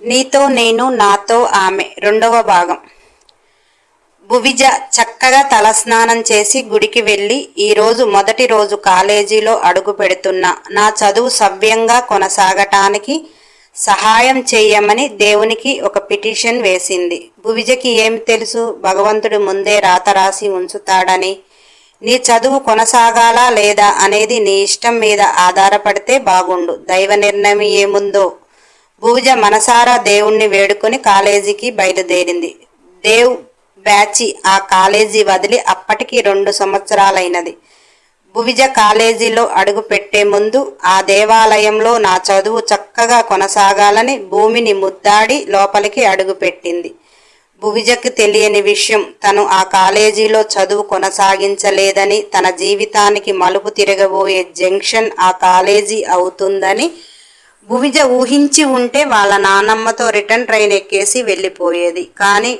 నీతో నేను నాతో ఆమె. రెండవ భాగం. భువిజ చక్కగా తలస్నానం చేసి గుడికి వెళ్ళి ఈరోజు మొదటి రోజు కాలేజీలో అడుగు పెడుతున్నా నా చదువు సవ్యంగా కొనసాగటానికి సహాయం చేయమని దేవునికి ఒక పిటిషన్ వేసింది. భువిజకి ఏమి తెలుసు? భగవంతుడు ముందే రాత రాసి ఉంచుతాడని. నీ చదువు కొనసాగాలా లేదా అనేది నీ ఇష్టం మీద ఆధారపడితే బాగుండు. దైవ నిర్ణయం ఏముందో భూజ మనసారా దేవుణ్ణి వేడుకొని కాలేజీకి బయలుదేరింది. దేవ్ బ్యాచి ఆ కాలేజీ వదిలి అప్పటికి రెండు సంవత్సరాలైనది. భువిజ కాలేజీలో అడుగు పెట్టే ముందు ఆ దేవాలయంలో నా చదువు చక్కగా కొనసాగాలని భూమిని ముద్దాడి లోపలికి అడుగు పెట్టింది. భువిజకు తెలియని విషయం తను ఆ కాలేజీలో చదువు కొనసాగించలేదని తన జీవితానికి మలుపు తిరగబోయే జంక్షన్ ఆ కాలేజీ అవుతుందని భువిజ ఊహించి ఉంటే వాళ్ళ నానమ్మతో రిటర్న్ ట్రైన్ ఎక్కేసి వెళ్ళిపోయేది. కానీ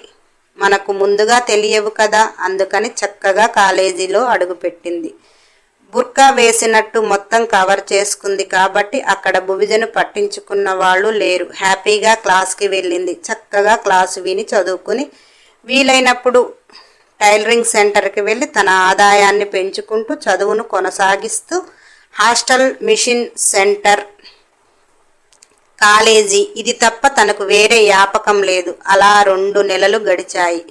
మనకు ముందుగా తెలియవు కదా అందుకని చక్కగా కాలేజీలో అడుగుపెట్టింది. బుర్కా వేసినట్టు మొత్తం కవర్ చేసుకుంది కాబట్టి అక్కడ భువిజను పట్టించుకున్న వాళ్ళు లేరు. హ్యాపీగా క్లాస్కి వెళ్ళింది. చక్కగా క్లాసు విని చదువుకుని వీలైనప్పుడు టైలరింగ్ సెంటర్కి వెళ్ళి తన ఆదాయాన్ని పెంచుకుంటూ చదువును కొనసాగిస్తూ హాస్టల్ మిషన్ సెంటర్ కాలేజీ. ఇది తప్ప తనకు వేరే వ్యాపకం లేదు. అలా రెండు నెలలు గడిచాయి.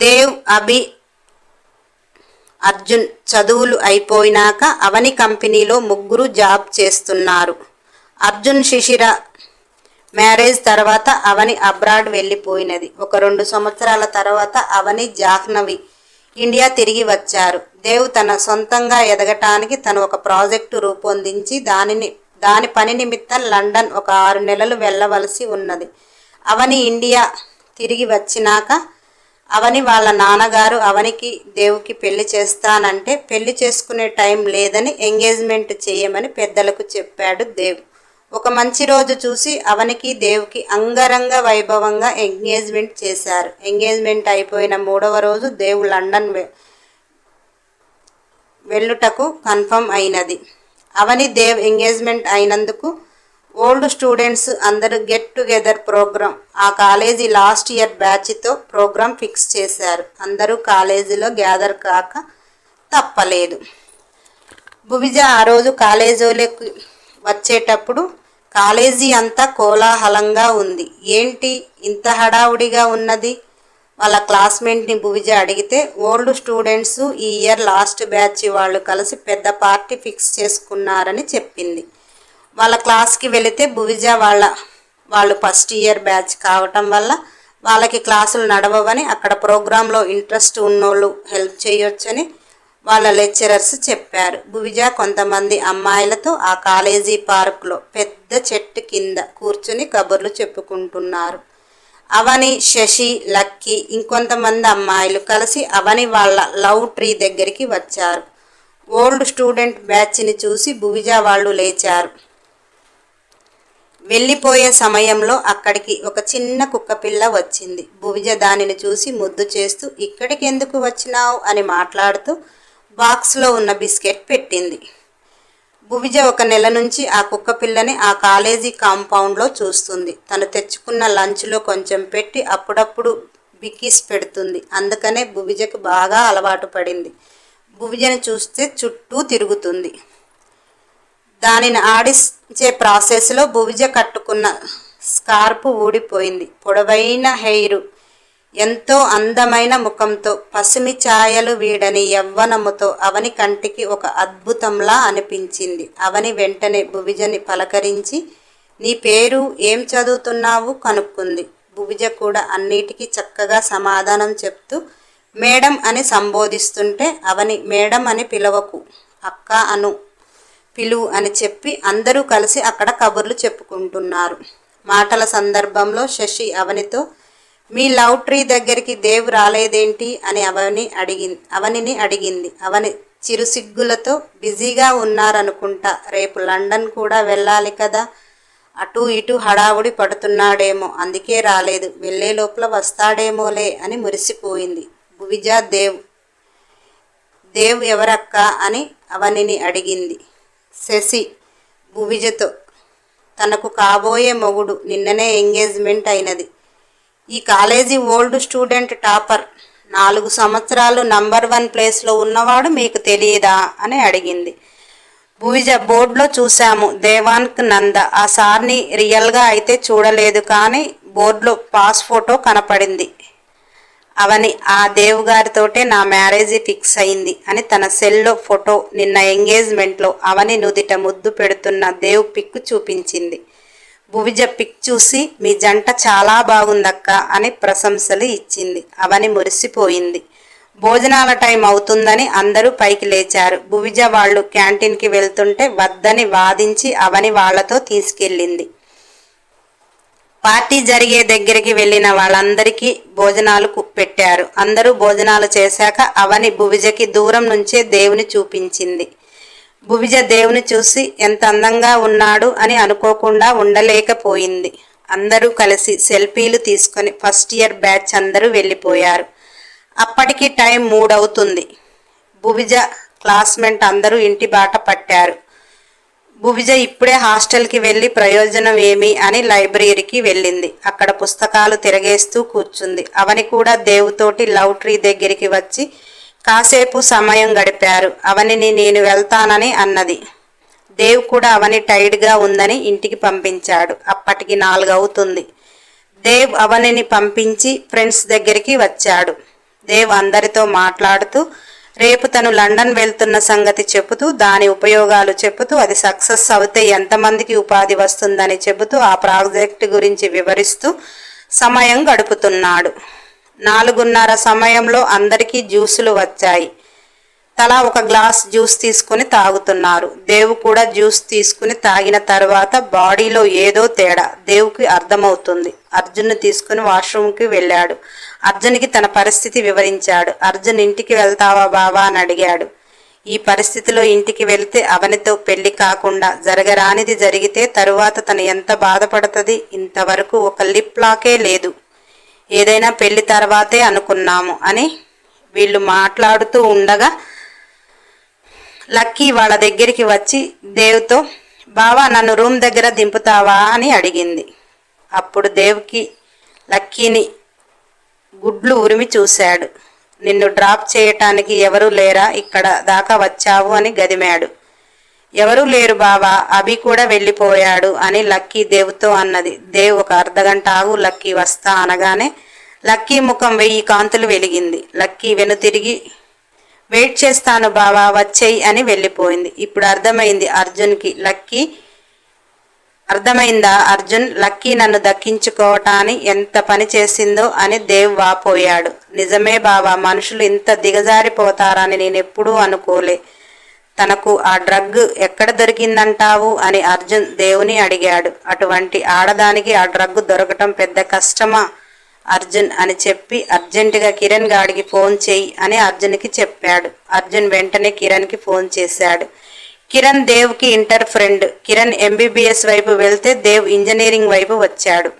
దేవ్ అభి అర్జున్ చదువులు అయిపోయినాక అవని కంపెనీలో ముగ్గురు జాబ్ చేస్తున్నారు. అర్జున్ శిశిర మ్యారేజ్ తర్వాత అవని అబ్రాడ్ వెళ్ళిపోయినది. ఒక రెండు సంవత్సరాల తర్వాత అవని జాహ్నవి ఇండియా తిరిగి వచ్చారు. దేవ్ తన సొంతంగా ఎదగటానికి తను ఒక ప్రాజెక్టు రూపొందించి దానిని దాని పని నిమిత్తం లండన్ ఒక ఆరు నెలలు వెళ్ళవలసి ఉన్నది. అవని ఇండియా తిరిగి వచ్చినాక అవని వాళ్ళ నాన్నగారు అవనికి దేవుకి పెళ్ళి చేస్తానంటే పెళ్ళి చేసుకునే టైం లేదని ఎంగేజ్మెంట్ చేయమని పెద్దలకు చెప్పాడు దేవ్. ఒక మంచి రోజు చూసి అవనికి దేవుకి అంగరంగ వైభవంగా ఎంగేజ్మెంట్ చేశారు. ఎంగేజ్మెంట్ అయిపోయిన మూడవ రోజు దేవు లండన్ వె- వెళ్ళుటకు కన్ఫర్మ్ అయినది. అవని దేవ్ ఎంగేజ్మెంట్ అయినందుకు ఓల్డ్ స్టూడెంట్స్ అందరూ గెట్ టుగెదర్ ప్రోగ్రామ్ ఆ కాలేజీ లాస్ట్ ఇయర్ బ్యాచ్తో ప్రోగ్రామ్ ఫిక్స్ చేశారు. అందరూ కాలేజీలో గ్యాదర్ కాక తప్పలేదు. భువిజ ఆ రోజు కాలేజీలోకి వచ్చేటప్పుడు కాలేజీ అంతా కోలాహలంగా ఉంది. ఏంటి ఇంత హడావుడిగా ఉన్నది? వాళ్ళ క్లాస్మేట్ని భువిజ అడిగితే ఓల్డ్ స్టూడెంట్స్ ఈ ఇయర్ లాస్ట్ బ్యాచ్ వాళ్ళు కలిసి పెద్ద పార్టీ ఫిక్స్ చేసుకున్నారని చెప్పింది. వాళ్ళ క్లాస్కి వెళితే భువిజ వాళ్ళ వాళ్ళు ఫస్ట్ ఇయర్ బ్యాచ్ కావటం వల్ల వాళ్ళకి క్లాసులు నడవవని అక్కడ ప్రోగ్రాంలో ఇంట్రెస్ట్ ఉన్నోళ్ళు హెల్ప్ చేయొచ్చని వాళ్ళ లెక్చరర్స్ చెప్పారు. భువిజ కొంతమంది అమ్మాయిలతో ఆ కాలేజీ పార్కులో పెద్ద చెట్టు కింద కూర్చుని కబుర్లు చెప్పుకుంటున్నారు. అవని శశి లక్కీ ఇంకొంతమంది అమ్మాయిలు కలిసి అవని వాళ్ళ లవ్ ట్రీ దగ్గరికి వచ్చారు. ఓల్డ్ స్టూడెంట్ బ్యాచ్ని చూసి భువిజ వాళ్ళు లేచారు. వెళ్ళిపోయే సమయంలో అక్కడికి ఒక చిన్న కుక్కపిల్ల వచ్చింది. భువిజ దానిని చూసి ముద్దు చేస్తూ ఇక్కడికి ఎందుకు వచ్చినావు? అని మాట్లాడుతూ బాక్స్లో ఉన్న బిస్కెట్ పెట్టింది. భువిజ ఒక నెల నుంచి ఆ కుక్క పిల్లని ఆ కాలేజీ కాంపౌండ్లో చూస్తుంది. తను తెచ్చుకున్న లంచ్లో కొంచెం పెట్టి అప్పుడప్పుడు బిక్కిస్ పెడుతుంది. అందుకనే భువిజకు బాగా అలవాటు పడింది. భువిజను చూస్తే చుట్టూ తిరుగుతుంది. దానిని ఆడించే ప్రాసెస్లో భువిజ కట్టుకున్న స్కార్పు ఊడిపోయింది. పొడవైన హెయిర్ ఎంతో అందమైన ముఖంతో పసిమి ఛాయలు వీడని యవ్వనముతో అవని కంటికి ఒక అద్భుతంలా అనిపించింది. అవని వెంటనే భువిజని పలకరించి నీ పేరు ఏం చదువుతున్నావు? కనుక్కుంది. భువిజ కూడా అన్నిటికీ చక్కగా సమాధానం చెప్తూ మేడం అని సంబోధిస్తుంటే అవని మేడం అని పిలవకు అక్క అను పిలువు అని చెప్పి అందరూ కలిసి అక్కడ కబుర్లు చెప్పుకుంటున్నారు. మాటల సందర్భంలో శశి అవనితో మీ లవ్ ట్రీ దగ్గరికి దేవ్ రాలేదేంటి అని అవని అడిగింది అవనిని అడిగింది. అవని చిరుసిగ్గులతో బిజీగా ఉన్నారనుకుంటా. రేపు లండన్ కూడా వెళ్ళాలి కదా. అటు ఇటు హడావుడి పడుతున్నాడేమో. అందుకే రాలేదు. వెళ్ళే లోపల వస్తాడేమోలే అని మురిసిపోయింది. భువిజా దేవ్ దేవ్ ఎవరక్క అని అవనిని అడిగింది. శశి భువిజతో తనకు కాబోయే మొగుడు నిన్ననే ఎంగేజ్మెంట్ అయినది. ఈ కాలేజీ ఓల్డ్ స్టూడెంట్ టాపర్. నాలుగు సంవత్సరాలు నంబర్ వన్ ప్లేస్లో ఉన్నవాడు మీకు తెలియదా? అని అడిగింది. భువిజ బోర్డులో చూశాము. దేవాన్క్ నంద. ఆ సార్ని రియల్గా అయితే చూడలేదు కానీ బోర్డులో పాస్ ఫోటో కనపడింది. అవని ఆ దేవ్ గారితోటే నా మ్యారేజ్ ఫిక్స్ అయింది అని తన సెల్లో ఫోటో నిన్న ఎంగేజ్మెంట్లో అవని నుదిట ముద్దు పెడుతున్న దేవ్ పిక్ చూపించింది. భువిజ పిక్ చూసి మీ జంట చాలా బాగుందక్క అని ప్రశంసలు ఇచ్చింది. అవని మురిసిపోయింది. భోజనాల టైం అవుతుందని అందరూ పైకి లేచారు. భువిజ వాళ్ళు క్యాంటీన్కి వెళ్తుంటే వద్దని వాదించి అవని వాళ్ళతో తీసుకెళ్ళింది. పార్టీ జరిగే దగ్గరికి వెళ్ళిన వాళ్ళందరికీ భోజనాలు కు- పెట్టారు. అందరూ భోజనాలు చేశాక అవని భువిజకి దూరం నుంచే దేవుని చూపించింది. భువిజ దేవుని చూసి ఎంత అందంగా ఉన్నాడు అని అనుకోకుండా ఉండలేకపోయింది. అందరూ కలిసి సెల్ఫీలు తీసుకొని ఫస్ట్ ఇయర్ బ్యాచ్ అందరూ వెళ్ళిపోయారు. అప్పటికి టైం మూడవుతుంది. భువిజ క్లాస్మేట్ అందరూ ఇంటి బాట పట్టారు. భువిజ ఇప్పుడే హాస్టల్కి వెళ్ళి ప్రయోజనం ఏమి అని లైబ్రరీకి వెళ్ళింది. అక్కడ పుస్తకాలు తిరగేస్తూ కూర్చుంది. అవని కూడా దేవుతోటి లవ్ ట్రీ దగ్గరికి వచ్చి కాసేపు సమయం గడిపారు. అవనిని నేను వెళ్తానని అన్నది. దేవ్ కూడా అవని టైర్డ్గా ఉందని ఇంటికి పంపించాడు. అప్పటికి నాలుగవుతుంది. దేవ్ అవనిని పంపించి ఫ్రెండ్స్ దగ్గరికి వచ్చాడు. దేవ్ అందరితో మాట్లాడుతూ రేపు తను లండన్ వెళ్తున్న సంగతి చెబుతూ దాని ఉపయోగాలు చెబుతూ అది సక్సెస్ అవుతే ఎంతమందికి ఉపాధి వస్తుందని చెబుతూ ఆ ప్రాజెక్ట్ గురించి వివరిస్తూ సమయం గడుపుతున్నాడు. నాలుగున్నర సమయంలో అందరికీ జ్యూసులు వచ్చాయి. తలా ఒక గ్లాస్ జ్యూస్ తీసుకుని తాగుతున్నారు. దేవు కూడా జ్యూస్ తీసుకుని తాగిన తర్వాత బాడీలో ఏదో తేడా దేవుకి అర్థమవుతుంది. అర్జున్ తీసుకుని వాష్రూమ్కి వెళ్ళాడు. అర్జున్కి తన పరిస్థితి వివరించాడు. అర్జున్ ఇంటికి వెళ్తావా బావా? అని అడిగాడు. ఈ పరిస్థితిలో ఇంటికి వెళ్తే అవనితో పెళ్ళి కాకుండా జరగరానిది జరిగితే తరువాత తను ఎంత బాధపడుతుంది? ఇంతవరకు ఒక లిప్ లాకే లేదు. ఏదైనా పెళ్ళి తర్వాతే అనుకున్నాము అని వీళ్ళు మాట్లాడుతూ ఉండగా లక్కీ వాళ్ళ దగ్గరికి వచ్చి దేవ్తో బావా నన్ను రూమ్ దగ్గర దింపుతావా? అని అడిగింది. అప్పుడు దేవ్కి లక్కీని గుడ్లు ఉరిమి చూశాడు. నిన్ను డ్రాప్ చేయటానికి ఎవరూ లేరా? ఇక్కడ దాకా వచ్చావు? అని గదిమాడు. ఎవరూ లేరు బావా అభి కూడా వెళ్ళిపోయాడు అని లక్కీ దేవుతో అన్నది. దేవ్ ఒక అర్ధగంట ఆగు లక్కీ వస్తా అనగానే లక్కీ ముఖం వెయ్యి కాంతులు వెలిగింది. లక్కీ వెనుతిరిగి వెయిట్ చేస్తాను బావా వచ్చేయి అని వెళ్ళిపోయింది. ఇప్పుడు అర్థమైంది అర్జున్కి లక్కీ అర్థమైందా అర్జున్? లక్కీ నన్ను దక్కించుకోవటాన్ని ఎంత పని చేసిందో అని దేవ్ వాపోయాడు. నిజమే బావా మనుషులు ఇంత దిగజారిపోతారని నేనెప్పుడూ అనుకోలే. తనకు ఆ డ్రగ్ ఎక్కడ దొరికిందంటావు అని అర్జున్ దేవుని అడిగాడు. అటువంటి ఆడదానికి ఆ డ్రగ్ దొరకటం పెద్ద కష్టమా? అర్జున్ అని చెప్పి అర్జెంటుగా కిరణ్ గాడికి ఫోన్ చేయి అని అర్జున్కి చెప్పాడు. అర్జున్ వెంటనే కిరణ్కి ఫోన్ చేశాడు. కిరణ్ దేవ్కి ఇంటర్ ఫ్రెండ్. కిరణ్ ఎంబీబీఎస్ వైపు వెళ్తే దేవ్ ఇంజనీరింగ్ వైపు వచ్చాడు.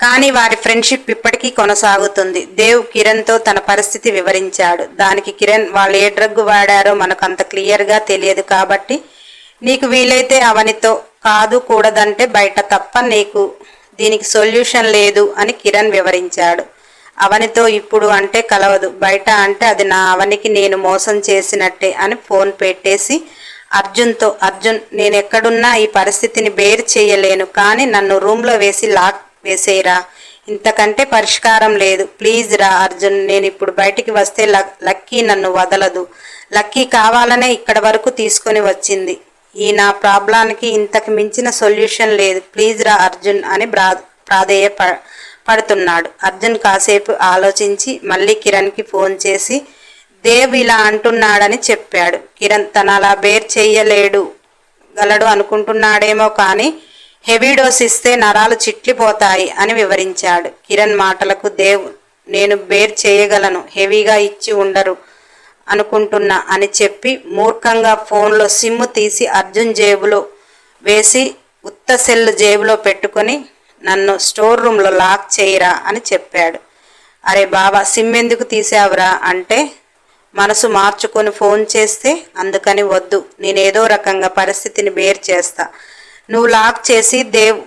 కానీ వారి ఫ్రెండ్షిప్ ఇప్పటికీ కొనసాగుతుంది. దేవ్ కిరణ్తో తన పరిస్థితి వివరించాడు. దానికి కిరణ్ వాళ్ళు ఏ డ్రగ్ వాడారో మనకు అంత క్లియర్గా తెలియదు కాబట్టి నీకు వీలైతే అవనితో కాదు కూడదంటే బయట తప్ప నీకు దీనికి సొల్యూషన్ లేదు అని కిరణ్ వివరించాడు. అవనితో ఇప్పుడు అంటే కలవదు. బయట అంటే అది నా అవనికి నేను మోసం చేసినట్టే అని ఫోన్ పెట్టేసి అర్జున్తో అర్జున్ నేను ఎక్కడున్నా ఈ పరిస్థితిని బేర్ చేయలేను. కానీ నన్ను రూమ్లో వేసి లాక్ వేసేయరా. ఇంతకంటే పరిష్కారం లేదు. ప్లీజ్ రా అర్జున్ నేను ఇప్పుడు బయటికి వస్తే లక్- లక్కీ నన్ను వదలదు. లక్కీ కావాలనే ఇక్కడ వరకు తీసుకొని వచ్చింది. ఈ నా ప్రాబ్లానికి ఇంతకు మించిన సొల్యూషన్ లేదు. ప్లీజ్ రా అర్జున్ అని బ్రా ప్రాధేయ ప- పడుతున్నాడు. అర్జున్ కాసేపు ఆలోచించి మళ్ళీ కిరణ్కి ఫోన్ చేసి దేవ్ ఇలా అంటున్నాడని చెప్పాడు. కిరణ్ తన అలా బేర్ చెయ్యలేడు గలడు అనుకుంటున్నాడేమో కానీ హెవీ డోస్ ఇస్తే నరాలు చిట్లిపోతాయి అని వివరించాడు. కిరణ్ మాటలకు దేవ్ నేను బేర్ చేయగలను హెవీగా ఇచ్చి ఉండరు అనుకుంటున్నా అని చెప్పి మూర్ఖంగా ఫోన్లో సిమ్ము తీసి అర్జున్ జేబులో వేసి ఉత్త సెల్ జేబులో పెట్టుకొని నన్ను స్టోర్ రూమ్లో లాక్ చేయరా అని చెప్పాడు. అరే బాబా సిమ్ ఎందుకు తీసావురా అంటే మనసు మార్చుకొని ఫోన్ చేస్తే అందుకని వద్దు నేనేదో రకంగా పరిస్థితిని బేర్ చేస్తా. నువ్వు లాక్ చేసి దేవ్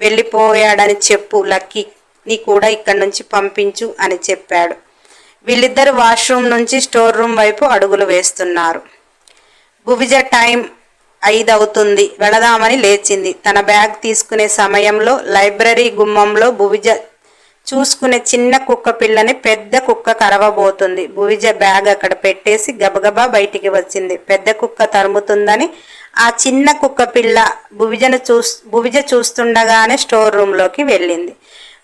వెళ్ళిపోయాడని చెప్పు లక్కీని కూడా ఇక్కడి నుంచి పంపించు అని చెప్పాడు. వీళ్ళిద్దరు వాష్రూమ్ నుంచి స్టోర్ రూమ్ వైపు అడుగులు వేస్తున్నారు. భువిజ టైం ఐదు అవుతుంది వెళదామని లేచింది. తన బ్యాగ్ తీసుకునే సమయంలో లైబ్రరీ గుమ్మంలో భువిజ చూసుకునే చిన్న కుక్క పిల్లని పెద్ద కుక్క కరవబోతుంది. భువిజ బ్యాగ్ అక్కడ పెట్టేసి గబగబా బయటికి వచ్చింది. పెద్ద కుక్క తరుముతుందని ఆ చిన్న కుక్క పిల్ల భువిజను చూస్ భువిజ చూస్తుండగానే స్టోర్ రూమ్లోకి వెళ్ళింది.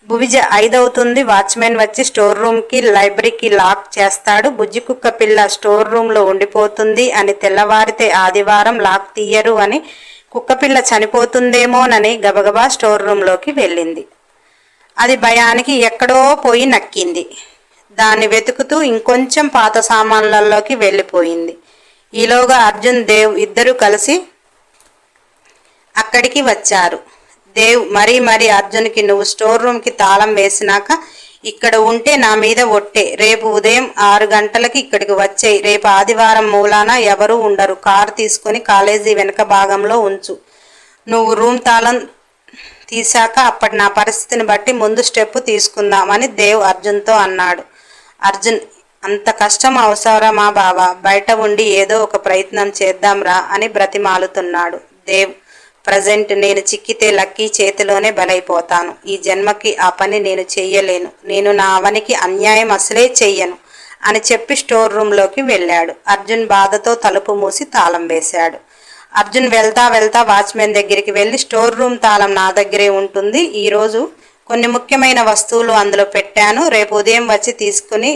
భువిజ ఐదవుతుంది. వాచ్మెన్ వచ్చి స్టోర్ రూమ్కి లైబ్రరీకి లాక్ చేస్తాడు. బుజ్జి కుక్క పిల్ల స్టోర్ రూమ్లో ఉండిపోతుంది అని తెల్లవారితే ఆదివారం లాక్ తీయరు అని కుక్కపిల్ల చనిపోతుందేమోనని గబగబా స్టోర్ రూమ్లోకి వెళ్ళింది. అది భయానికి ఎక్కడో పోయి నక్కింది. దాన్ని వెతుకుతూ ఇంకొంచెం పాత సామాన్లలోకి వెళ్ళిపోయింది. ఈలోగా అర్జున్ దేవ్ ఇద్దరు కలిసి అక్కడికి వచ్చారు. దేవ్ మరీ మరీ అర్జున్కి నువ్వు స్టోర్ రూమ్కి తాళం వేసినాక ఇక్కడ ఉంటే నా మీద ఒట్టే. రేపు ఉదయం ఆరు గంటలకి ఇక్కడికి వచ్చేయి. రేపు ఆదివారం మూలాన ఎవరూ ఉండరు. కారు తీసుకొని కాలేజీ వెనక భాగంలో ఉంచు. నువ్వు రూమ్ తాళం తీశాక అప్పటి నా పరిస్థితిని బట్టి ముందు స్టెప్ తీసుకుందామని దేవ్ అర్జున్తో అన్నాడు. అర్జున్ అంత కష్టం అవసరమా బావా? బయట ఉండి ఏదో ఒక ప్రయత్నం చేద్దాంరా అని బ్రతిమాలుతున్నాడు దేవ్. ప్రజెంట్ నేను చిక్కితే లక్కీ చేతిలోనే బలైపోతాను. ఈ జన్మకి ఆ పని నేను చెయ్యలేను. నేను నా అవనికి అన్యాయం అసలే చెయ్యను అని చెప్పి స్టోర్ రూమ్లోకి వెళ్ళాడు. అర్జున్ బాధతో తలుపు మూసి తాళం వేశాడు. అర్జున్ వెళ్తా వెళ్తా వాచ్మెన్ దగ్గరికి వెళ్ళి స్టోర్ రూమ్ తాళం నా దగ్గరే ఉంటుంది. ఈరోజు కొన్ని ముఖ్యమైన వస్తువులు అందులో పెట్టాను. రేపు ఉదయం వచ్చి తీసుకుని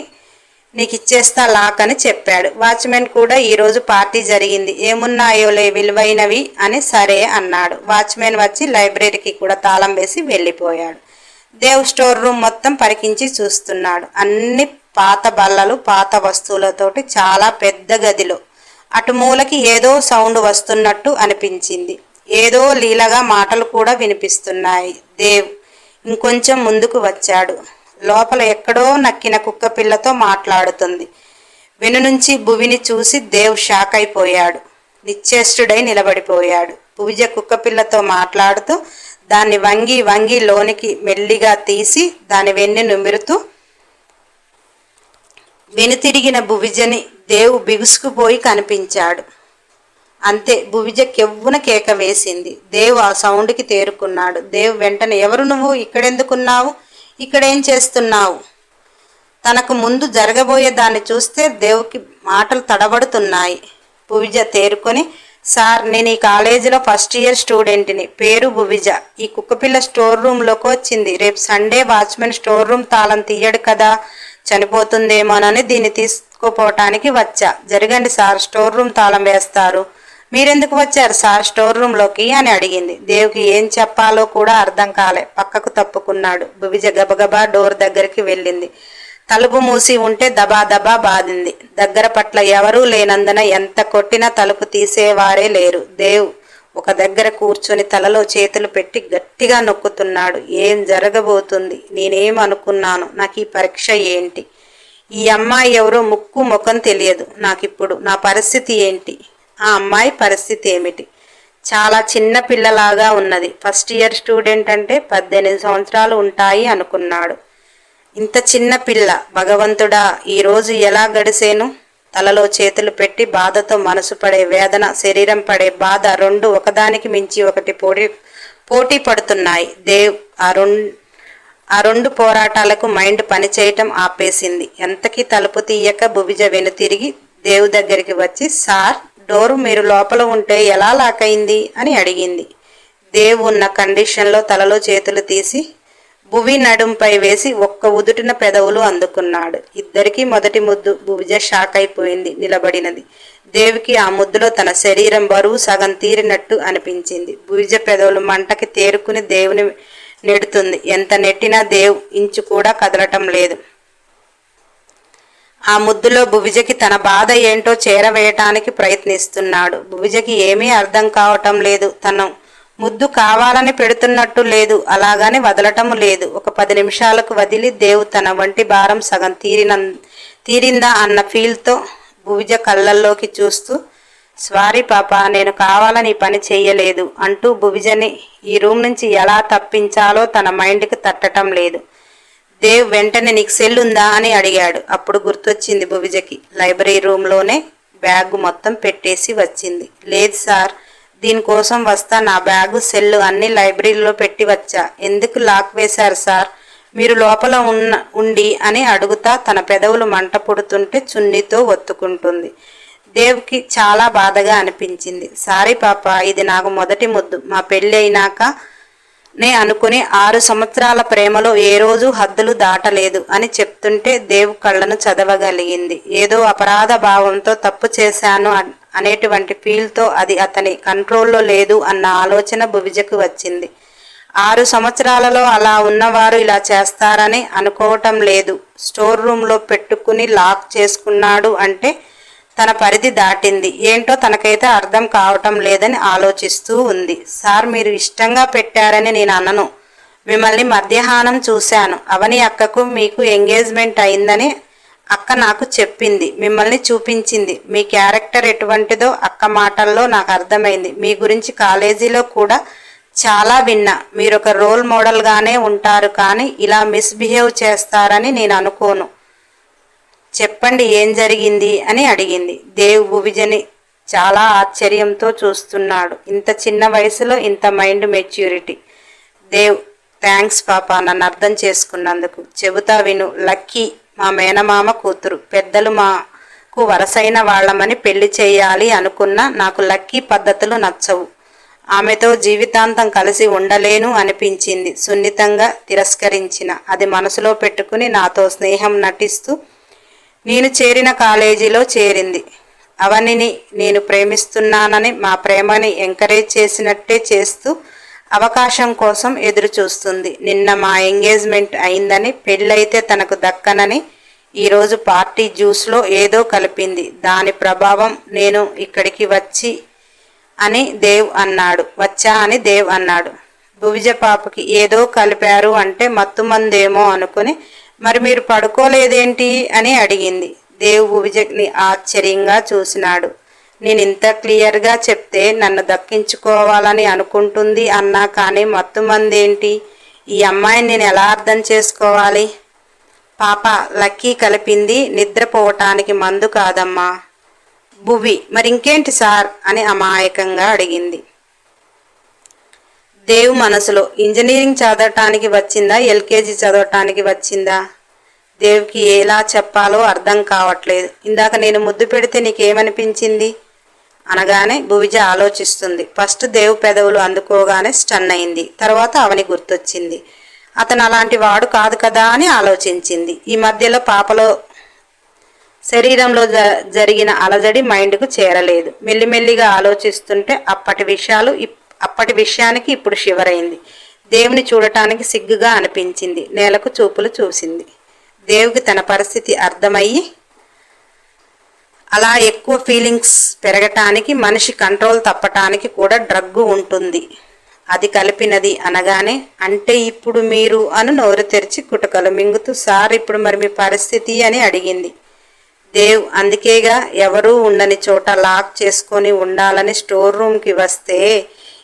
నీకు ఇచ్చేస్తా లాక్ అని చెప్పాడు. వాచ్మెన్ కూడా ఈరోజు పార్టీ జరిగింది. ఏమున్నాయోలే విలువైనవి అని సరే అన్నాడు. వాచ్మెన్ వచ్చి లైబ్రరీకి కూడా తాళం వేసి వెళ్ళిపోయాడు. దేవ్ స్టోర్ రూమ్ మొత్తం పరికించి చూస్తున్నాడు. అన్ని పాత బల్లలు పాత వస్తువులతోటి చాలా పెద్ద గదిలో. అటు మూలకి ఏదో సౌండ్ వస్తున్నట్టు అనిపించింది. ఏదో లీలగా మాటలు కూడా వినిపిస్తున్నాయి. దేవ్ ఇంకొంచెం ముందుకు వచ్చాడు. లోపల ఎక్కడో నక్కిన కుక్క పిల్లతో మాట్లాడుతుంది. వెను నుంచి భువిని చూసి దేవ్ షాక్ అయిపోయాడు నిశ్చేష్టుడై నిలబడిపోయాడు. భువిజ కుక్క పిల్లతో మాట్లాడుతూ దాన్ని వంగి వంగి లోనికి మెల్లిగా తీసి దాని వెన్ను నుమిరుతూ వెనుతిరిగిన భువిజని దేవు బిగుసుకుపోయి కనిపించాడు. అంతే భువిజ కెవ్వున కేక వేసింది. దేవు ఆ సౌండ్కి తేరుకున్నాడు. దేవు వెంటనే ఎవరు నువ్వు? ఇక్కడెందుకున్నావు? ఇక్కడేం చేస్తున్నావు? తనకు ముందు జరగబోయే దాన్ని చూస్తే దేవుకి మాటలు తడబడుతున్నాయి. భువిజ తేరుకొని సార్ నేను ఈ కాలేజీలో ఫస్ట్ ఇయర్ స్టూడెంట్ని. పేరు భువిజ. ఈ కుక్కపిల్ల స్టోర్ రూమ్లోకి వచ్చింది. రేపు సండే వాచ్మెన్ స్టోర్ రూమ్ తాళం తీయడు కదా. చనిపోతుందేమోనని దీన్ని తీసుకుపోవటానికి వచ్చా. జరగండి సార్ స్టోర్ రూమ్ తాళం వేస్తారు. మీరెందుకు వచ్చారు సార్ స్టోర్ రూమ్లోకి అని అడిగింది. దేవుకి ఏం చెప్పాలో కూడా అర్థం కాలే. పక్కకు తప్పుకున్నాడు. భువిజ గబగబా డోర్ దగ్గరికి వెళ్ళింది. తలుపు మూసి ఉంటే దబా దబా బాధింది. దగ్గర పట్ల ఎవరూ లేనందున ఎంత కొట్టినా తలుపు తీసేవారే లేరు. దేవ్ ఒక దగ్గర కూర్చొని తలలో చేతులు పెట్టి గట్టిగా నొక్కుతున్నాడు. ఏం జరగబోతుంది? నేనేం అనుకున్నాను? నాకు ఈ పరీక్ష ఏంటి? ఈ అమ్మాయి ఎవరో ముక్కు ముఖం తెలియదు. నాకిప్పుడు నా పరిస్థితి ఏంటి? ఆ అమ్మాయి పరిస్థితి ఏమిటి? చాలా చిన్న పిల్లలాగా ఉన్నది. ఫస్ట్ ఇయర్ స్టూడెంట్ అంటే పద్దెనిమిది సంవత్సరాలు ఉంటాయి అనుకున్నాడు. ఇంత చిన్న పిల్ల భగవంతుడా ఈరోజు ఎలా గడిసేను? తలలో చేతులు పెట్టి బాధతో మనసు పడే వేదన శరీరం పడే బాధ రెండు ఒకదానికి మించి ఒకటి పోటీ పోటీ పడుతున్నాయి. దేవ్ ఆ రెండు ఆ రెండు పోరాటాలకు మైండ్ పనిచేయటం ఆపేసింది. ఎంతకీ తలుపు తీయక భువిజ వెనుతిరిగి దేవు దగ్గరికి వచ్చి సార్ డోరు మీరు లోపల ఉంటే ఎలా లాక్ అయింది అని అడిగింది. దేవ్ ఉన్న కండిషన్లో తలలో చేతులు తీసి భువి నడుంపై వేసి ఒక్క ఉదుటిన పెదవులు అందుకున్నాడు. ఇద్దరికీ మొదటి ముద్దు భువిజ షాక్ అయిపోయింది నిలబడినది. దేవికి ఆ ముద్దులో తన శరీరం బరువు సగం తీరినట్టు అనిపించింది. భువిజ పెదవులు మంటకి తేరుకుని దేవుని నెడుతుంది. ఎంత నెట్టినా దేవ్ ఇంచు కూడా కదలటం లేదు. ఆ ముద్దులో భువిజకి తన బాధ ఏంటో చేరవేయటానికి ప్రయత్నిస్తున్నాడు. భువిజకి ఏమీ అర్థం కావటం లేదు. తను ముద్దు కావాలని పెడుతున్నట్టు లేదు. అలాగని వదలటం లేదు. ఒక పది నిమిషాలకు వదిలి దేవు తన వంటి భారం సగం తీరిన తీరిందా అన్న ఫీల్తో భువిజ కళ్ళల్లోకి చూస్తూ స్వారీ పాప నేను కావాలని పని చేయలేదు అంటూ భువిజని ఈ రూమ్ నుంచి ఎలా తప్పించాలో తన మైండ్కి తట్టడం లేదు. దేవ్ వెంటనే నీకు సెల్ ఉందా అని అడిగాడు. అప్పుడు గుర్తొచ్చింది భువిజకి. లైబ్రరీ రూమ్లోనే బ్యాగ్ మొత్తం పెట్టేసి వచ్చింది. లేదు సార్ దీనికోసం వస్తా నా బ్యాగు సెల్లు అన్ని లైబ్రరీలో పెట్టి వచ్చా. ఎందుకు లాక్ వేశారు సార్? మీరు లోపల ఉన్న ఉండి అని అడుగుతా తన పెదవులు మంట పుడుతుంటే చున్నీతో ఒత్తుకుంటుంది. దేవ్కి చాలా బాధగా అనిపించింది. సారీ పాప ఇది నాకు మొదటి ముద్దు. మా పెళ్ళి అయినాక నే అనుకుని ఆరు సంవత్సరాల ప్రేమలో ఏ రోజు హద్దులు దాటలేదు అని చెప్తుంటే దేవు కళ్ళను చదవగలిగింది. ఏదో అపరాధ భావంతో తప్పు చేశాను అనేటువంటి ఫీల్తో అది అతని కంట్రోల్లో లేదు అన్న ఆలోచన భువిజకు వచ్చింది. ఆరు సంవత్సరాలలో అలా ఉన్నవారు ఇలా చేస్తారని అనుకోవటం లేదు. స్టోర్ రూమ్లో పెట్టుకుని లాక్ చేసుకున్నాడు అంటే తన పరిధి దాటింది. ఏంటో తనకైతే అర్థం కావటం లేదని ఆలోచిస్తూ ఉంది. సార్ మీరు ఇష్టంగా పెట్టారని నేను అనను. మిమ్మల్ని మధ్యాహ్నం చూశాను. అవని అక్కకు మీకు ఎంగేజ్మెంట్ అయిందని అక్క నాకు చెప్పింది. మిమ్మల్ని చూపించింది. మీ క్యారెక్టర్ ఎటువంటిదో అక్క మాటల్లో నాకు అర్థమైంది. మీ గురించి కాలేజీలో కూడా చాలా విన్నా. మీరు ఒక రోల్ మోడల్గానే ఉంటారు కానీ ఇలా మిస్బిహేవ్ చేస్తారని నేను అనుకోను. చెప్పండి ఏం జరిగింది అని అడిగింది. దేవ్ భువిజని చాలా ఆశ్చర్యంతో చూస్తున్నాడు. ఇంత చిన్న వయసులో ఇంత మైండ్ మెచ్యూరిటీ. దేవ్ థ్యాంక్స్ పాప నన్ను అర్థం చేసుకున్నందుకు. చెబుతా విను లక్కీ మా మేనమామ కూతురు. పెద్దలు మాకు వరసైన వాళ్ళమని పెళ్ళి చేయాలి అనుకున్నా నాకు లక్కీ పద్ధతులు నచ్చవు. ఆమెతో జీవితాంతం కలిసి ఉండలేను అనిపించింది. సున్నితంగా తిరస్కరించిన. అది మనసులో పెట్టుకుని నాతో స్నేహం నటిస్తూ నేను చేరిన కాలేజీలో చేరింది. అవనిని నేను ప్రేమిస్తున్నానని మా ప్రేమని ఎంకరేజ్ చేసినట్టే చేస్తూ అవకాశం కోసం ఎదురు చూస్తుంది నిన్న మా ఎంగేజ్మెంట్ అయిందని పెళ్ళైతే తనకు దక్కనని ఈరోజు పార్టీ జ్యూస్లో ఏదో కలిపింది. దాని ప్రభావం నేను ఇక్కడికి వచ్చి అని దేవ్ అన్నాడు. వచ్చా అని దేవ్ అన్నాడు. భువిజ పాపకి ఏదో కలిపారు అంటే మత్తుమందేమో అనుకుని మరి మీరు పడుకోలేదేంటి అని అడిగింది. దేవు భువిజగ్ని ఆశ్చర్యంగా చూసినాడు. నేను ఇంత క్లియర్గా చెప్తే నన్ను దక్కించుకోవాలని అనుకుంటుంది అన్నా కానీ మత్తు మందేంటి? ఈ అమ్మాయిని నేను ఎలా అర్థం చేసుకోవాలి? పాప లక్కీ కలిపింది నిద్రపోవటానికి మందు కాదమ్మా. భువి మరి ఇంకేంటి సార్? అని అమాయకంగా అడిగింది. దేవ్ మనసులో ఇంజనీరింగ్ చదవటానికి వచ్చిందా? ఎల్కేజీ చదవటానికి వచ్చిందా? దేవ్కి ఎలా చెప్పాలో అర్థం కావట్లేదు. ఇందాక నేను ముద్దు పెడితే నీకేమనిపించింది? అనగానే భువిజ ఆలోచిస్తుంది. ఫస్ట్ దేవ్ పెదవులు అందుకోగానే స్టన్ అయింది. తర్వాత అవని గుర్తొచ్చింది. అతను అలాంటి వాడు కాదు కదా అని ఆలోచించింది. ఈ మధ్యలో పాపలో శరీరంలో జ- జరిగిన అలజడి మైండ్కు చేరలేదు. మెల్లిమెల్లిగా ఆలోచిస్తుంటే అప్పటి విషయాలు ఇప్- అప్పటి విషయానికి ఇప్పుడు షివరైంది దేవుని చూడటానికి సిగ్గుగా అనిపించింది. నేలకు చూపులు చూసింది. దేవుకి తన పరిస్థితి అర్థమయ్యి అలా ఎక్కువ ఫీలింగ్స్ పెరగటానికి మనిషి కంట్రోల్ తప్పటానికి కూడా డ్రగ్గు ఉంటుంది. అది కలిపినది అనగానే అంటే ఇప్పుడు మీరు అని నోరు తెరిచి కుటకలు మింగుతూ సార్ ఇప్పుడు మరి మీ పరిస్థితి అని అడిగింది. దేవ్ అందుకేగా ఎవరూ ఉండని చోట లాక్ చేసుకొని ఉండాలని స్టోర్ రూమ్కి వస్తే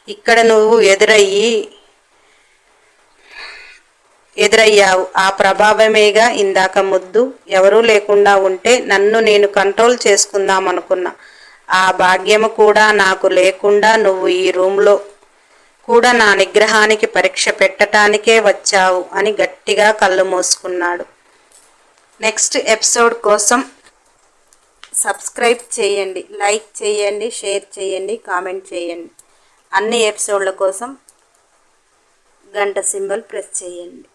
ఇక్కడ నువ్వు ఎదురయ్యి ఎదురయ్యావు. ఆ ప్రభావమేగా ఇందాక ముద్దు. ఎవరూ లేకుండా ఉంటే నన్ను నేను కంట్రోల్ చేసుకుందాం అనుకున్నా ఆ భాగ్యము కూడా నాకు లేకుండా నువ్వు ఈ రూమ్లో కూడా నా నిగ్రహానికి పరీక్ష పెట్టటానికే వచ్చావు అని గట్టిగా కళ్ళు మూసుకున్నాడు. నెక్స్ట్ ఎపిసోడ్ కోసం సబ్స్క్రైబ్ చేయండి లైక్ చేయండి షేర్ చేయండి కామెంట్ చేయండి. అన్ని ఎపిసోడ్ల కోసం గంట సింబల్ ప్రెస్ చేయండి.